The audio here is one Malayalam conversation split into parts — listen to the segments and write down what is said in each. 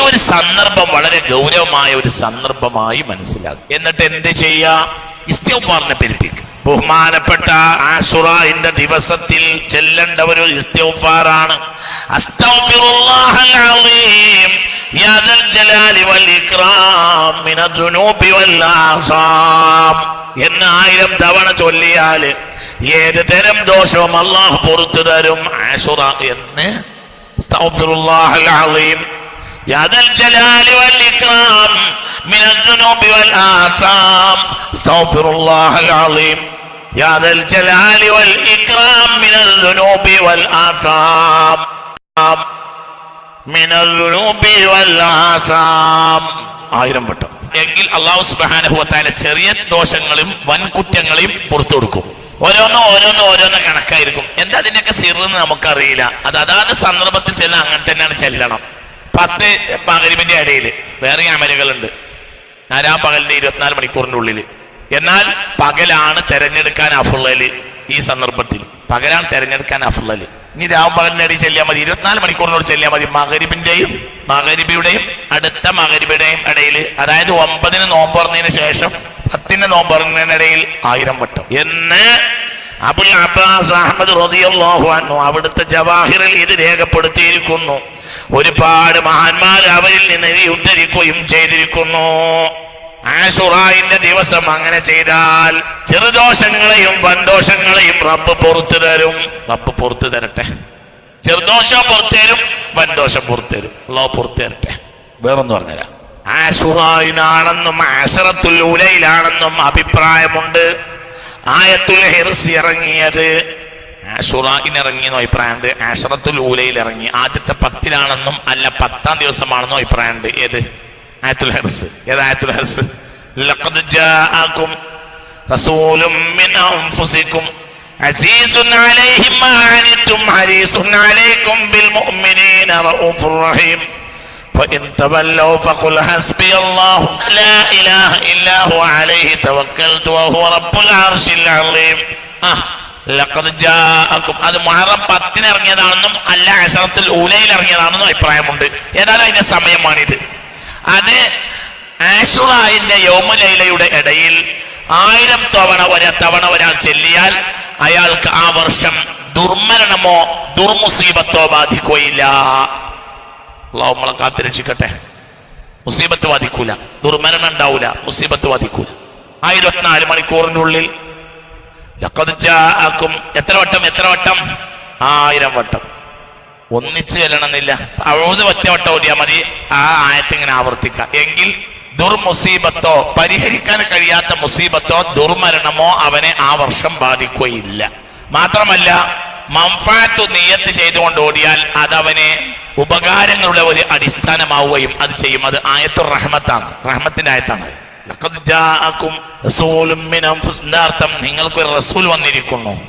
ഒരു സന്ദർഭം വളരെ ഗൗരവമായ ഒരു സന്ദർഭമായി മനസ്സിലാക്കും. എന്നിട്ട് എന്ത് ചെയ്യാ? ഇസ്തിഫാറിനെ പെരുപ്പിക്കുക ബഹുമാനപ്പെട്ട ആഷുറാന്റെ ദിവസത്തിൽ ചെല്ലേണ്ട ഒരു ഇസ്തിഫാറാണ് എന്നായിരം തവണ ചൊല്ലിയാൽ ഏത് തരം ദോഷവും അള്ളാഹ് പുറത്തു തരും ആഷുറ എന്ന്. ആയിരം വട്ടം. എങ്കിൽ അള്ളാഹു സുബാനഹുവത്തായ ചെറിയ ദോഷങ്ങളും വൻ കുറ്റങ്ങളെയും പുറത്തു കൊടുക്കും. ഓരോന്നും ഓരോന്നും ഓരോന്നും കണക്കായിരിക്കും. എന്താ അതിന്റെയൊക്കെ സിറെന്ന് നമുക്കറിയില്ല. അത് അതാത് സന്ദർഭത്തിൽ ചെല്ലാം അങ്ങനെ തന്നെയാണ് ചെല്ലണം. പത്ത് പകലിമിന്റെ ഇടയിൽ വേറെ അമലുകളുണ്ട്. നാലാം പകലിന്റെ ഇരുപത്തിനാല് മണിക്കൂറിന്റെ ഉള്ളിൽ എന്നാൽ പകലാണ് തെരഞ്ഞെടുക്കാൻ അഫുള്ളൽ ഈ സന്ദർഭത്തിൽ. പകലാണ് തെരഞ്ഞെടുക്കാൻ അഫുള്ളൽ. ഇനി രാവും പകലിന്റെ ഇടയിൽ ചെല്ലിയാൽ മതി. ഇരുപത്തിനാല് മണിക്കൂറിനോട് ചെല്ലിയാൽ മതി. മകരിബിന്റെയും മകരിബിയുടെയും അടുത്ത മകരിബിയുടെയും ഇടയിൽ അതായത് ഒമ്പതിന് നോമ്പ് പറഞ്ഞതിന് ശേഷം പത്തിന് നോമ്പ് പറഞ്ഞതിനിടയിൽ ആയിരം വട്ടം. എന്ന് അബുൽ അബ്ബാസ് അഹമ്മദ് റളിയല്ലാഹു അൻഹു അവിടുത്തെ ജവാഹിറിൽ ഇത് രേഖപ്പെടുത്തിയിരിക്കുന്നു. ഒരുപാട് മഹാന്മാർ അവരിൽ നിന്ന് ഉദ്ധരിക്കുകയും ചെയ്തിരിക്കുന്നു. ആഷുറായിന്റെ ദിവസം അങ്ങനെ ചെയ്താൽ ചെറുദോഷങ്ങളെയും വൻദോഷങ്ങളെയും റബ്ബ് പുറത്തു തരും. റബ്ബ് പുറത്തു തരട്ടെ. ചെറുദോഷം പുറത്തു തരും വൻദോഷം പുറത്തു തരും. അള്ളാഹ് പുറത്തു തരട്ടെ. വേറൊന്നും പറഞ്ഞുതരാം. ആഷുറായിനാണെന്നും ആശറത്തുൽ ഉലയിലാണെന്നും അഭിപ്രായമുണ്ട്. ആയത്തുൽ ഹിർസ് ഇറങ്ങിയത് ആഷുറായിന് ഇറങ്ങിയെന്നോ അഭിപ്രായമുണ്ട് ആഷറത്തുൽ ഊലയിൽ ഇറങ്ങി ആദ്യത്തെ പത്തിലാണെന്നും അല്ല പത്താം ദിവസമാണെന്നോ അഭിപ്രായമുണ്ട് ഏത് ആയത്തുൽ ഹെർസ് ഏത് ആയത്തുൽ ഹെർസ് ലഖദ് ജാഅകും റസൂലും മിൻ അൻഫുസികും അസീസുൻ അലൈഹി മാ അനിതും ഹരീസുൻ അലൈക്കും ബിൽ മുഅ്മിനീന റഊഫുർ റഹീം فإن تولوا فقل حسبي الله لا إله إلا هو عليه توكلت وهو رب العرش العظيم آه ലഖദ് ജാഅക്കും അത് മുഹറം പത്തിന് ഇറങ്ങിയതാണെന്നും അല്ല അഷറത്തിൽ ഊലയിൽ ഇറങ്ങിയതാണെന്നും അഭിപ്രായമുണ്ട്. ഏതായാലും അതിന്റെ സമയമാണിത്. അത് ആഷുറായിന്റെ യോമലൈലയുടെ ഇടയിൽ ആയിരം തവണ ഒരു തവണ ഒരാൾ ചെല്ലിയാൽ അയാൾക്ക് ആ വർഷം ദുർമരണമോ ദുർമുസീബത്തോ ബാധിക്കുകയില്ല. അള്ളാഹു കാത്തിരക്ഷിക്കട്ടെ മുസീബത്ത് ബാധിക്കൂല. ദുർമരണം ഉണ്ടാവൂല. മുസീബത്ത് ബാധിക്കൂല. ആ ഇരുപത്തിനാല് മണിക്കൂറിന്റെ ലഖദ് എത്ര വട്ടം എത്ര വട്ടം? ആയിരം വട്ടം. ഒന്നിച്ച് ചെല്ലണമെന്നില്ല. അഴുത് ഒറ്റ വട്ടം ഓടിയാൽ മതി. ആ ആയത്ത് ഇങ്ങനെ ആവർത്തിക്കാം. എങ്കിൽ ദുർമുസീബത്തോ പരിഹരിക്കാൻ കഴിയാത്ത മുസീബത്തോ ദുർമരണമോ അവനെ ആ വർഷം ബാധിക്കുകയില്ല. മാത്രമല്ല മംഫാത്തു നിയത്ത് ചെയ്തുകൊണ്ട് ഓടിയാൽ അതവനെ ഉപകാരങ്ങളുടെ ഒരു അടിസ്ഥാനമാവുകയും അത് ചെയ്യും. അത് ആയത്തുർ റഹ്മത്താണ് റഹ്മത്തിന്റെ ആയത്താണ്. നിങ്ങൾക്ക് ഒരു റസൂൽ വന്നിരിക്കുന്നു.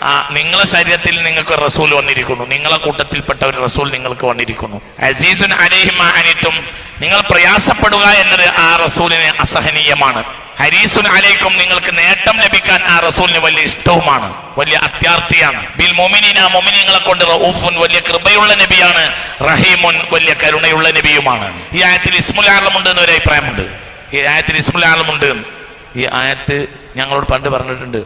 ആ നിങ്ങളെ ശരീരത്തിൽ നിങ്ങൾക്ക് റസൂൽ വന്നിരിക്കുന്നു. നിങ്ങളെ കൂട്ടത്തിൽപ്പെട്ട ഒരു റസൂൽ നിങ്ങൾക്ക് വന്നിരിക്കുന്നു. അസീസുൻ അലൈഹിമ അനിത്തും നിങ്ങൾ പ്രയാസപ്പെടുക എന്നത് ആ റസൂലിന് അസഹനീയമാണ്. ഹരീസുൻ അലൈക്കും നിങ്ങൾക്ക് നേട്ടം ലഭിക്കാൻ ആ റസൂലിന് വലിയ ഇഷ്ടവുമാണ് വലിയ അത്യാർത്ഥിയാണ്. ബിൽ മൊമിനിന മൊമിനിങ്ങളെ കൊണ്ട് റൌഫുൻ വലിയ കൃപയുള്ള നബിയാണ് റഹീമുൻ വലിയ കരുണയുള്ള നബിയുമാണ്. ഈ ആയത്തിൽ ഇസ്മുൽ ആലമുണ്ട് എന്നൊരു അഭിപ്രായമുണ്ട്. ഈ ആയത്തിൽ ഇസ്മുലാലമുണ്ട് ഈ ആയത്ത് ഞങ്ങളോട് പണ്ട് പറഞ്ഞിട്ടുണ്ട്.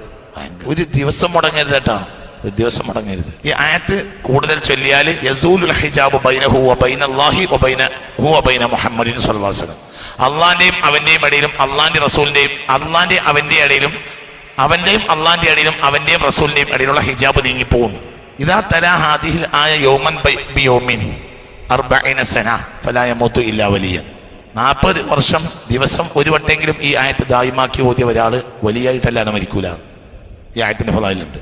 ഒരു ദിവസം മുടങ്ങരുത് കേട്ടോ. ഒരു ദിവസം മുടങ്ങരുത്. ഈ ആയത്ത് കൂടുതൽ ചൊല്ലിയാൽ യസൂലുൽ ഹിജാബ് ബൈനഹു വ ബൈനല്ലാഹി വ ബൈന ഹു ബൈന മുഹമ്മദിൻ അള്ളാന്റെയും അവന്റെയും ഇടയിലും അള്ളാന്റെ റസൂലിന്റെയും അള്ളാന്റെ അവന്റെ ഇടയിലും അവന്റെയും അള്ളാന്റെ ഇടയിലും അവന്റെയും റസൂലിന്റെയും ഇടയിലുള്ള ഹിജാബ് നീങ്ങിപ്പോകും ഇതാ തലാ ഹാദിഹിൽ ആയ യോമൻ ബൈ- ബിയോമിൻ അർബഇന സന ഫലായ യമൂതു ഇല്ലാ വലിയ. നാൽപ്പത് വർഷം ദിവസം ഒരു വട്ടെങ്കിലും ഈ ആയത്ത് ദായിമാക്കി ഓതിയ ഒരാൾ വലിയായിട്ടല്ലാതെ മരിക്കൂല. ഈ ആയത്തിന്റെ ഫലായിലുണ്ട്.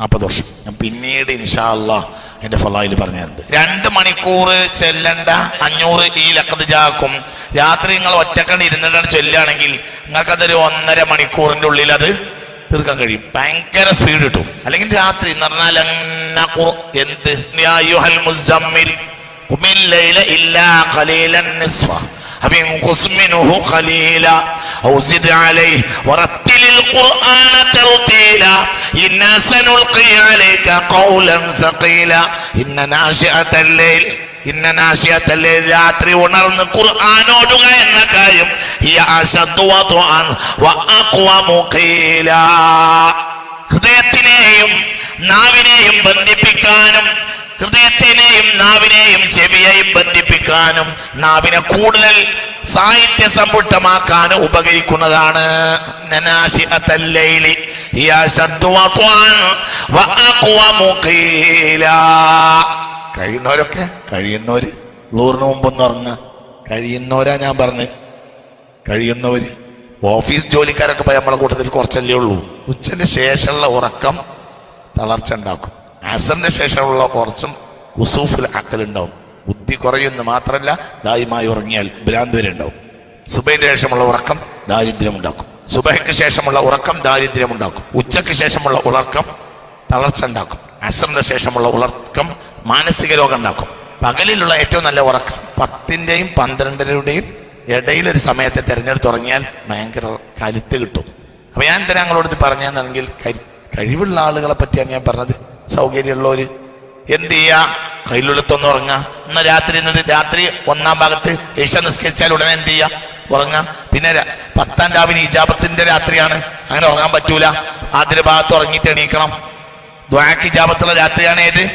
നാൽപ്പത് വർഷം. ഞാൻ പിന്നീട് ഇൻഷാ അള്ളാ എന്റെ ഫലായിൽ പറഞ്ഞിട്ടുണ്ട് രണ്ട് മണിക്കൂർ ചെല്ലണ്ട അഞ്ഞൂറ് ഈ ലക്കത്ത് ജാക്കും. രാത്രി നിങ്ങൾ ഒറ്റക്കണ്ട് ഇരുന്നിട്ടാണ് ചൊല്ലുകയാണെങ്കിൽ നിങ്ങൾക്കതൊരു ഒന്നര മണിക്കൂറിന്റെ ഉള്ളിൽ അത് തീർക്കാൻ കഴിയും. ഭയങ്കര സ്പീഡ് കിട്ടും. അല്ലെങ്കിൽ രാത്രി എന്ന് പറഞ്ഞാൽ എന്ത്? രാത്രി ഉണർന്ന് ഖുർആാനോടുക എന്ന കാര്യം ഹൃദയത്തിനെയും നാവിനെയും ബന്ധിപ്പിക്കാനും ഹൃദയത്തിനെയും നാവിനെയും ചെവിയെയും ബന്ധിപ്പിക്കാനും നാവിനെ കൂടുതൽ സാഹിത്യ സമ്പുഷ്ടമാക്കാനും ഉപകരിക്കുന്നതാണ്. കഴിയുന്നവരൊക്കെ കഴിയുന്നവര്. ലൂറിന് മുമ്പെന്ന് പറഞ്ഞ കഴിയുന്നവരാ ഞാൻ പറഞ്ഞ്. കഴിയുന്നവര്. ഓഫീസ് ജോലിക്കാരൊക്കെ നമ്മളെ കൂട്ടത്തിൽ കുറച്ചല്ലേ ഉള്ളൂ. ഉച്ചന് ശേഷമുള്ള ഉറക്കം തളർച്ച ഉണ്ടാക്കും. അസറിന്റെ ശേഷമുള്ള കുറച്ചും ഉസൂഫിൽ അക്കലുണ്ടാവും. ബുദ്ധി കുറയുന്നു മാത്രമല്ല ദായുമായി ഉറങ്ങിയാൽ ഭ്രാന്ത് വരെ ഉണ്ടാവും. സുബൈന്റെ ശേഷമുള്ള ഉറക്കം ദാരിദ്ര്യം ഉണ്ടാക്കും സുബഹയ്ക്ക് ശേഷമുള്ള ഉറക്കം ദാരിദ്ര്യം ഉണ്ടാക്കും ഉച്ചയ്ക്ക് ശേഷമുള്ള ഉറക്കം തളർച്ച ഉണ്ടാക്കും. അസറിന്റെ ശേഷമുള്ള ഉറക്കം മാനസിക രോഗം ഉണ്ടാക്കും. പകലിലുള്ള ഏറ്റവും നല്ല ഉറക്കം പത്തിന്റെയും പന്ത്രണ്ടരയുടെയും ഇടയിലൊരു സമയത്തെ തിരഞ്ഞെടുത്ത് ഉറങ്ങിയാൽ ഭയങ്കര കരുത്ത് കിട്ടും. അപ്പൊ ഞാൻ എന്തിനാ ഞങ്ങളോട് കരി കഴിവുള്ള ആളുകളെ പറ്റിയാണ് ഞാൻ പറഞ്ഞത്. സൗകര്യമുള്ളവര് എന്ത് ചെയ്യാ? കയ്യിലുള്ളത്തൊന്ന് ഉറങ്ങാ. ഇന്ന് രാത്രി എന്നിട്ട് രാത്രി ഒന്നാം ഭാഗത്ത് ഏഷ്യ നിസ്കരിച്ചാൽ ഉടനെ എന്ത് ചെയ്യാ? ഉറങ്ങാ. പിന്നെ പത്താം രാവിലെ ഇജാബത്തിന്റെ രാത്രിയാണ്. അങ്ങനെ ഉറങ്ങാൻ പറ്റൂല. ആദ്യ ഭാഗത്ത് ഉറങ്ങിയിട്ട് എണീക്കണം. ദ്വാക്ക് ഇജാബത്തുള്ള രാത്രിയാണ് ഏത്?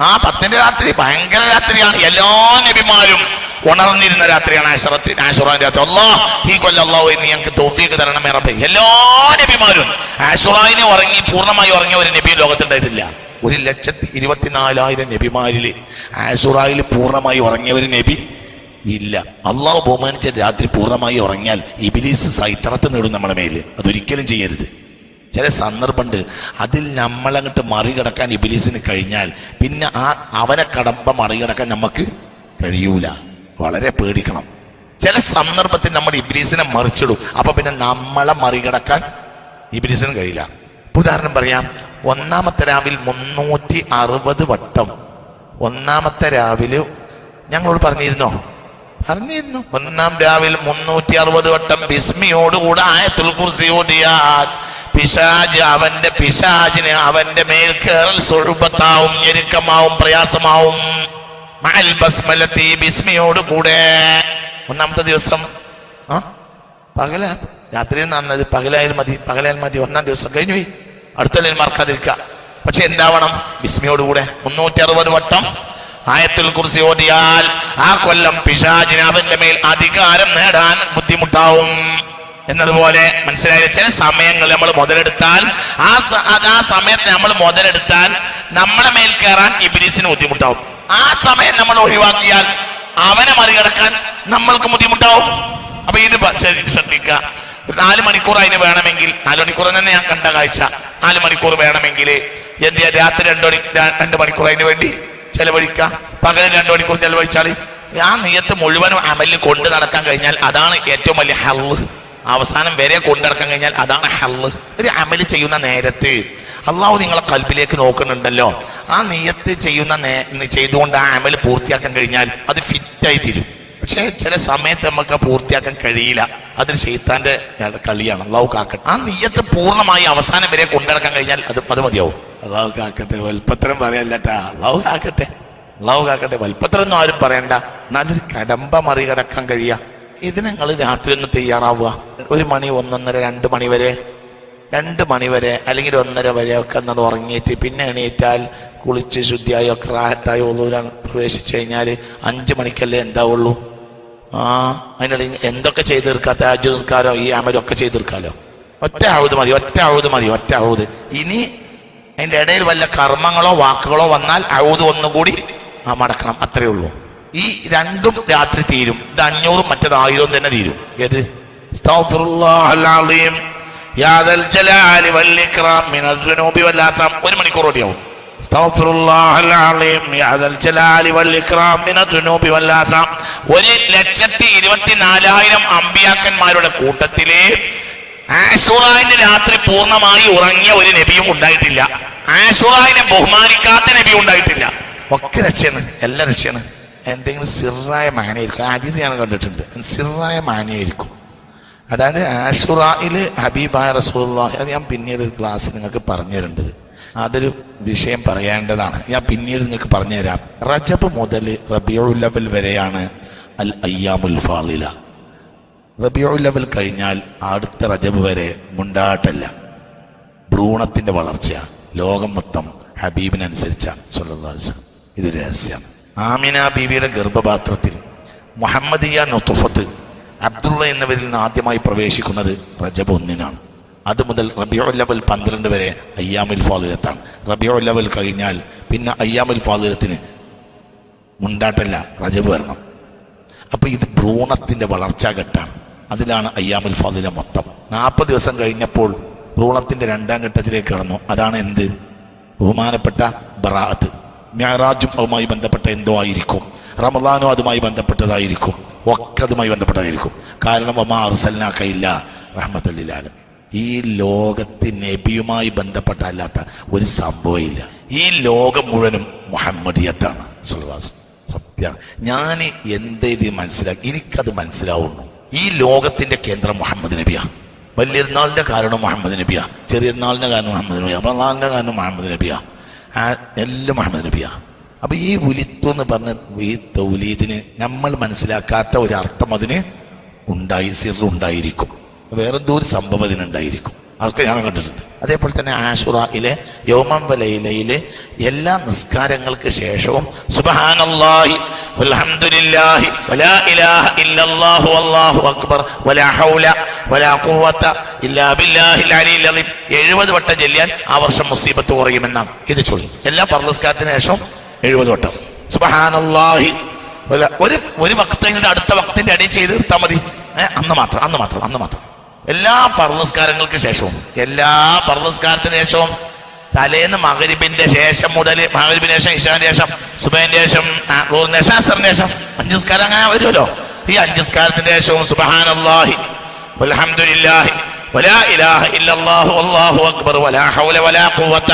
ആ പത്തിന്റെ രാത്രി ഭയങ്കര രാത്രിയാണ്. എല്ലാ നബിമാരും ഉണർന്നിരുന്ന രാത്രിയാണ് ആശറത്തി ആശുറാൻ രാത്രി. അല്ലാ ഈ കൊല്ലം അള്ളാഹു എന്ന് ഞങ്ങൾക്ക് തോഫിയൊക്കെ തരണം റബ്ബേ. എല്ലാ നബിമാരും ആശുറായിനെ ഉറങ്ങി പൂർണമായി ഉറങ്ങിയ ഒരു നബി ലോകത്തുണ്ടായിട്ടില്ല. ഒരു ലക്ഷത്തി ഇരുപത്തിനാലായിരം നബിമാരിൽ ആശുറായിൽ പൂർണമായി ഉറങ്ങിയ ഒരു നബി ഇല്ല. അള്ളാഹു ബഹുമാനിച്ച രാത്രി പൂർണമായി ഉറങ്ങിയാൽ ഇബിലീസ് സൈത്തറത്ത് നേടും നമ്മുടെ മേൽ. അതൊരിക്കലും ചെയ്യരുത്. ചില സന്ദർഭമുണ്ട്. അതിൽ നമ്മളങ്ങോട്ട് മറികടക്കാൻ ഇബിലീസിന് കഴിഞ്ഞാൽ പിന്നെ ആ അവനെ കടമ്പ മറികടക്കാൻ നമുക്ക് കഴിയൂല. വളരെ പേടിക്കണം. ചില സന്ദർഭത്തിൽ നമ്മൾ ഇബ്രീസിനെ മറിച്ചിടും. അപ്പൊ പിന്നെ നമ്മളെ മറികടക്കാൻ ഇബ്രീസിന് കഴിയില്ല. ഉദാഹരണം പറയാം. ഒന്നാമത്തെ രാവിൽ മുന്നൂറ്റി അറുപത് വട്ടം. ഒന്നാമത്തെ രാവിലെ ഞങ്ങളോട് പറഞ്ഞിരുന്നോ? പറഞ്ഞിരുന്നു. ഒന്നാം രാവിൽ മുന്നൂറ്റി അറുപത് വട്ടം ബിസ്മിയോടുകൂടെ ആയത്തുൽ കുർസി പിശാജ് അവന്റെ പിശാജിന് അവന്റെ മേൽ കേറൽ സ്വരൂപത്താവും ഞെരുക്കമാവും പ്രയാസമാവും. ബിസ്മിയോട് കൂടെ. ഒന്നാമത്തെ ദിവസം പകല. രാത്രി നന്നത് പകലായാലും മതി പകലായാലും മതി. ഒന്നാം ദിവസം കഴിഞ്ഞു പോയി. അടുത്തൊല്ലിൽ മറക്കാതിരിക്കുക പക്ഷെ എന്താവണം? ബിസ്മിയോടുകൂടെ മുന്നൂറ്റി അറുപത് വട്ടം ആയത്തിൽ കുറിച്ച് ഓതിയാൽ ആ കൊല്ലം പിശാചിന് അവന്റെ മേൽ അധികാരം നേടാൻ ബുദ്ധിമുട്ടാവും. എന്നതുപോലെ മനസ്സിലായ ചില സമയങ്ങൾ നമ്മൾ മുതലെടുത്താൽ ആ ആ സമയത്ത് നമ്മൾ മുതലെടുത്താൽ നമ്മളെ മേൽ കയറാൻ ഇബിലിസിന് ബുദ്ധിമുട്ടാവും. ആ സമയം നമ്മൾ ഒഴിവാക്കിയാൽ അവനെ മറികടക്കാൻ നമ്മൾക്ക് ബുദ്ധിമുട്ടാവും. അപ്പൊ ഇത് ശ്രദ്ധിക്കുക. നാല് മണിക്കൂർ അതിന് വേണമെങ്കിൽ നാല് മണിക്കൂർ തന്നെ ഞാൻ കണ്ട കാഴ്ച. നാല് മണിക്കൂർ വേണമെങ്കിൽ എന്ത് രാത്രി രണ്ടു മണി രണ്ട് മണിക്കൂർ അതിന് വേണ്ടി ചെലവഴിക്ക പകൽ രണ്ടു മണിക്കൂർ ചെലവഴിച്ചാൽ ആ നീയത്ത് മുഴുവനും അമലിൽ കൊണ്ട് നടക്കാൻ കഴിഞ്ഞാൽ അതാണ് ഏറ്റവും വലിയ ഹല്ല് അവസാനം വരെ കൊണ്ടിറക്കാൻ കഴിഞ്ഞാൽ അതാണ് ഹല്ല് ഒരു അമൽ ചെയ്യുന്ന നേരത്ത് അള്ളാഹു നിങ്ങളെ കൽബിലേക്ക് നോക്കുന്നുണ്ടല്ലോ. ആ നീയത്ത് ചെയ്യുന്ന നേ- ചെയ്തുകൊണ്ട് ആ അമൽ പൂർത്തിയാക്കാൻ കഴിഞ്ഞാൽ അത് ഫിറ്റായി തീരും. പക്ഷേ ചില സമയത്ത് നമുക്ക് പൂർത്തിയാക്കാൻ കഴിയില്ല. അതൊരു ഷെയ്ത്താന്റെ കളിയാണ്. അള്ളാഹു കാക്കട്ടെ. ആ നീയത്ത് പൂർണമായി അവസാനം വരെ കൊണ്ടിറക്കാൻ കഴിഞ്ഞാൽ അത് അത് മതിയാവും. അള്ളാഹു കാക്കട്ടെ വൽപ്പത്രം പറയല്ലട്ടാ. അള്ളാഹു കാക്കട്ടെ. അള്ളാഹു കാക്കട്ടെ. വൽപ്പത്രം ഒന്നും ആരും പറയണ്ട. നല്ലൊരു കടമ്പ മറികടക്കാൻ കഴിയാ ഇതിനങ്ങൾ നിങ്ങൾ രാത്രി ഒന്ന് തയ്യാറാവുക. ഒരു മണി ഒന്നൊന്നര രണ്ട് മണി വരെ രണ്ട് മണി വരെ അല്ലെങ്കിൽ ഒന്നര വരെ ഒക്കെ എന്നാണ് ഉറങ്ങിയിട്ട് പിന്നെ എണീറ്റാൽ കുളിച്ച് ശുദ്ധിയായി ഒക്കെ റാഹത്തായി ഒന്നൂരാൻ പ്രവേശിച്ചു കഴിഞ്ഞാൽ അഞ്ച് മണിക്കല്ലേ എന്താവുള്ളൂ? ആ അതിനിടയിൽ എന്തൊക്കെ ചെയ്ത് തീർക്കാത്ത അജു നിസ്കാരോ ഈ അമലും ഒക്കെ ചെയ്ത് തീർക്കാലോ ഒറ്റ ആവുത് മതി ഒറ്റ ആവുത് മതി ഒറ്റ ആവുത്. ഇനി അതിന്റെ ഇടയിൽ വല്ല കർമ്മങ്ങളോ വാക്കുകളോ വന്നാൽ അഴുത് ഒന്നുകൂടി ആ മടക്കണം. അത്രയേ ഉള്ളൂ. ഈ രണ്ടും രാത്രി തീരും. ഇത് അഞ്ഞൂറും മറ്റത് ആയിരവും തന്നെ തീരും. ഏത്? ഒരു അമ്പിയാക്കന്മാരുടെ കൂട്ടത്തിൽ രാത്രി പൂർണമായി ഉറങ്ങിയ ഒരു നബിയും ഉണ്ടായിട്ടില്ല. ആഷുറായിനെ ബഹുമാനിക്കാത്ത നബിയും ഉണ്ടായിട്ടില്ല. ഒക്കെ രക്ഷയാണ്. എല്ലാ രക്ഷയാണ്. എന്തെങ്കിലും സിറായ മാനയായിരിക്കും ആദ്യം ഞാൻ കണ്ടിട്ടുണ്ട്. സിറായ മാനയായിരിക്കും അതായത് ആഷുറായിൽ ഹബീബായ റസൂലുള്ളാഹി. അത് ഞാൻ പിന്നീട് ഒരു ക്ലാസ് നിങ്ങൾക്ക് പറഞ്ഞു തരേണ്ടത് അതൊരു വിഷയം പറയേണ്ടതാണ്. ഞാൻ പിന്നീട് നിങ്ങൾക്ക് പറഞ്ഞുതരാം. റജബ് മുതൽ റബിയുല്ലവൽ ലവൽ വരെയാണ് അൽ അയ്യാമുൽ ഫാളില റബിയുല്ലവൽ ലവൽ കഴിഞ്ഞാൽ അടുത്ത റജബ് വരെ മുണ്ടാട്ടല്ല. ഭ്രൂണത്തിന്റെ വളർച്ച ലോകം മൊത്തം ഹബീബിനനുസരിച്ചാണ്. സല്ലല്ലാഹു അലൈഹി വസല്ലം. ഇത് രഹസ്യമാണ് ആമിന ബീവിയുടെ ഗർഭപാത്രത്തിൽ മുഹമ്മദിയ നുത്തുഫത്ത് അബ്ദുള്ള എന്നിവരിൽ നിന്ന് ആദ്യമായി പ്രവേശിക്കുന്നത് റജബ് ഒന്നിനാണ്. അത് മുതൽ റബിയോ ലെവൽ പന്ത്രണ്ട് വരെ അയ്യാമിൽ ഫാദിലത്താണ്. റബിയോ ലെവൽ കഴിഞ്ഞാൽ പിന്നെ അയ്യാമിൽ ഫാദുരത്തിന് മുണ്ടാട്ടല്ല റജബ് വരണം. അപ്പോൾ ഇത് ഭ്രൂണത്തിന്റെ വളർച്ചാ ഘട്ടമാണ് അതിലാണ് അയ്യാമിൽ ഫാദില മൊത്തം. നാൽപ്പത് ദിവസം കഴിഞ്ഞപ്പോൾ ഭ്രൂണത്തിന്റെ രണ്ടാം ഘട്ടത്തിലേക്ക് കടന്നു. അതാണ് എന്ത്? ബഹുമാനപ്പെട്ട ബറാഅത്ത്. ഞായറാജും അതുമായി ബന്ധപ്പെട്ട എന്തോ ആയിരിക്കും. റമദാനും അതുമായി ബന്ധപ്പെട്ടതായിരിക്കും. ഒക്കെ അതുമായി ബന്ധപ്പെട്ടതായിരിക്കും കാരണം ഒമാ അർസലിനാക്കയില്ല റഹ്മത്തല്ലാലും ഈ ലോകത്ത് നബിയുമായി ബന്ധപ്പെട്ടല്ലാത്ത ഒരു സംഭവമില്ല ഈ ലോകം മുഴുവനും മുഹമ്മദിയത്താണ്. സുൽവാസ് സത്യ ഞാൻ എന്തെയ്ത് മനസ്സിലാക്കി? എനിക്കത് മനസ്സിലാവുന്നു. ഈ ലോകത്തിന്റെ കേന്ദ്രം മുഹമ്മദ് നബിയാ. വലിയനാളിന്റെ കാരണം മുഹമ്മദ് നബിയാ. ചെറിയനാളിന്റെ കാരണം മുഹമ്മദ് നബിയാ. പ്രധാനിന്റെ കാരണം മുഹമ്മദ് നബിയാ. എല്ലാം മുഹമ്മദ് നബിയാ. അപ്പൊ ഈ ഉലിത്തു എന്ന് പറഞ്ഞ ഈ തൗലീദിന് നമ്മൾ മനസ്സിലാക്കാത്ത ഒരു അർത്ഥം അതിന് ഉണ്ടായി സിർ ഉണ്ടായിരിക്കും. വേറെന്തോ ഒരു സംഭവം അതിനുണ്ടായിരിക്കും അതൊക്കെ ഞാൻ കണ്ടിട്ടുണ്ട്. അതേപോലെ തന്നെ ആഷുറയിലെ യോമംബലയിലെ എല്ലാ നിസ്കാരങ്ങൾക്ക് ശേഷവും സുബ്ഹാനല്ലാഹി വൽഹംദുലില്ലാഹി വലാ ഇലാഹ ഇല്ലല്ലാഹു അല്ലാഹു അക്ബർ വലാ ഹൗല വലാ ഖുവത ഇല്ലാ ബില്ലാഹിൽ അലിയിൽ അലീം 70 വട്ടം ചൊല്ലിയാൽ ആ വർഷം മുസീബത്ത് കുറയുമെന്നാണ് ഇത് ചൊല്ലി എല്ലാ പർലസ്കാരത്തിന് ശേഷം 70 വട്ടം. സുബ്ഹാനല്ലാഹി. ഒരു ഒരു വക്തങ്ങളുടെ അടുത്ത വക്തിന്റെ അടി ചെയ്ത് തീർത്താൽ മതി. അന്ന് മാത്രം അന്ന് മാത്രം അന്ന് മാത്രം. എല്ലാ പർണസ്കാരങ്ങൾക്ക് ശേഷവും എല്ലാ പർണസ്കാരത്തിന് ശേഷവും തലേന്ന് മകരിബിന്റെ ശേഷം മുതൽ മകരിബിന് ശേഷം ഇഷാന്റെ ശേഷം സുബൈന്റെ ശേഷം റൂറിന്റെ ശേഷം അസറിന്റെ ശേഷം അഞ്ചു നിസ്കാരം അങ്ങനെ വരുമല്ലോ. ഈ അഞ്ചു സ്കാരത്തിന്റെ ശേഷവും സുബഹാനല്ലാഹി വൽഹംദുലില്ലാഹി വലാ ഇലാഹ ഇല്ലല്ലാഹു വല്ലാഹു അക്ബർ വലാ ഹൗല വലാ ഖുവത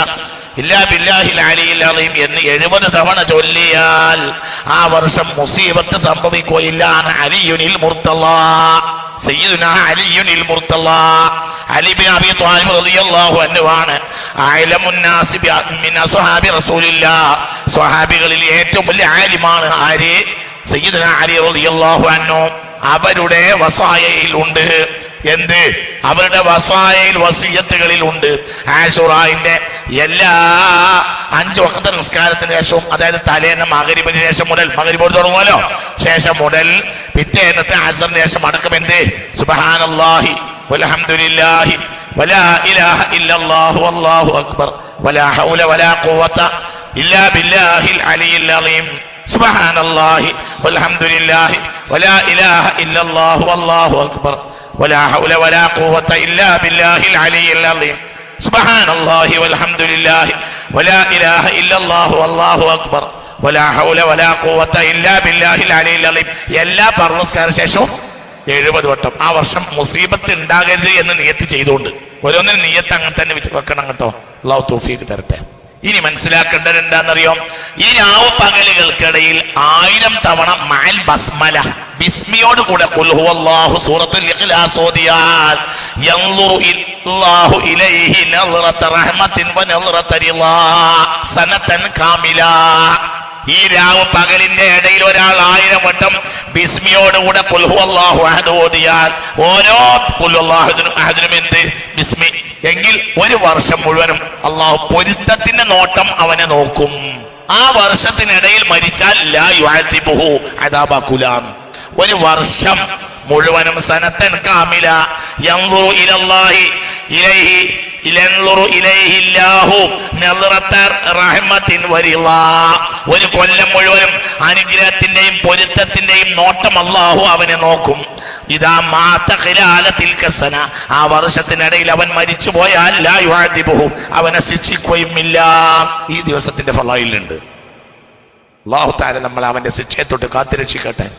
ഇല്ലാ ബില്ലാഹിൽ അലിയിൽ അലീം എന്ന് എഴുപത് തവണ ചൊല്ലിയാൽ ആ വർഷം മുസീബത്ത് സംഭവിക്കുകയില്ല അലിയുനിൽ മുർത്തല്ല ത്വാലിബ് റളിയല്ലാഹു സ്വഹാബികളിൽ ഏറ്റവും വലിയ ആലിമാണ് അലി റളിയല്ലാഹു അൻഹു. അവരുടെ വസായയിൽ ഉണ്ട്. എന്ത്? അവരുടെ വസായയിൽ വസീയത്തുകളിൽ ഉണ്ട്. ആഷുറായിന്റെ എല്ലാ അഞ്ചു വക്കത്തെ നിസ്കാരത്തിന് ശേഷവും അതായത് തലേന്ന് മകരിബിന് ശേഷം മുതൽ മകരിബോട് തുടങ്ങുമല്ലോ? ശേഷം മുതൽ പിറ്റേന്നത്തെ ആസറിന് ശേഷം അടക്കം എന്ത്? സുബഹാനല്ലാഹി വൽഹംദുലില്ലാഹി വലാ ഇലാഹ ഇല്ലല്ലാഹു അല്ലാഹു അക്ബർ വലാ ഹൗല വലാ ഖുവത ഇല്ലാ ബില്ലാഹിൽ സുബ്ഹാനല്ലാഹി വൽഹംദുലില്ലാഹി വലാ ഇലാഹ ഇല്ലല്ലാഹു അല്ലാഹു അക്ബർ ولا حول ولا قوة إلا بالله العلي العظيم سبحان الله والحمد لله ولا إله إلا الله والله أكبر ولا حول ولا قوة إلا بالله العلي العظيم എല്ലാ പർവസ്കാര ശേഷവും എഴുപത് വട്ടം ആ വർഷം മുസീബത്ത് ഉണ്ടാകരുത് എന്ന് നിയത്ത് ചെയ്തുകൊണ്ട് ഓരോന്നിനും നിയത്ത് അങ്ങനെ തന്നെ വെച്ച് വെക്കണം കേട്ടോ അള്ളാഹു തൗഫീഖ് തരട്ടെ ഇനി മനസ്സിലാക്കേണ്ടത് എന്താണെന്നറിയോ? ഈ രാവ് പകലുകൾക്കിടയിൽ ആയിരം തവണ മാൽ ബസ്മല ബിസ്മിയോട് കൂടെ സൂറത്തുൽ ഇഖ്ലാസ് ഓതിയാൽ യൻളുറു ഇല്ലാഹു ഇലൈഹി റഹ്മത്തിൻ റിളാ സനതൻ കാമില. ഈ രാവ് പകലിന്റെ ഇടയിൽ ഒരാൾ ആയിരം വട്ടം ബിസ്മിയോടുകൂടെ കുൽഹു അള്ളാഹു അഹദ് ഓതിയാൽ ഓരോ കുൽഹുല്ലാഹുദിനും അഹദിനും എന്ത്? ബിസ്മി എങ്കിൽ ഒരു വർഷം മുഴുവനും അള്ളാഹു പൊരുത്തത്തിന്റെ നോട്ടം അവനെ നോക്കും. ആ വർഷത്തിനിടയിൽ മരിച്ചാൽ ലാ അദാബകുലാം ഒരു വർഷം മുഴുവനും സനത്തൻ കാമില. യൻദുറു ഇലൈഹി ഇലൈഹില്ലാഹു ഒരു കൊല്ലം മുഴുവനും അനുഗ്രഹത്തിന്റെയും പൊരുത്തത്തിന്റെയും നോട്ടം അള്ളാഹു അവനെ നോക്കും. ഇതാ മാത ഖിലാലത്തിൽ കസന ആ വർഷത്തിനിടയിൽ അവൻ മരിച്ചു പോയാൽ ലാ ശിക്ഷിക്കുകയും അവനെ ശിക്ഷിക്കുകയുമില്ല. ഈ ദിവസത്തിന്റെ ഫലായിലുണ്ട് അള്ളാഹു താല നമ്മൾ അവന്റെ ശിക്ഷയെ തൊട്ട് കാത്തുരക്ഷിക്കട്ടെ.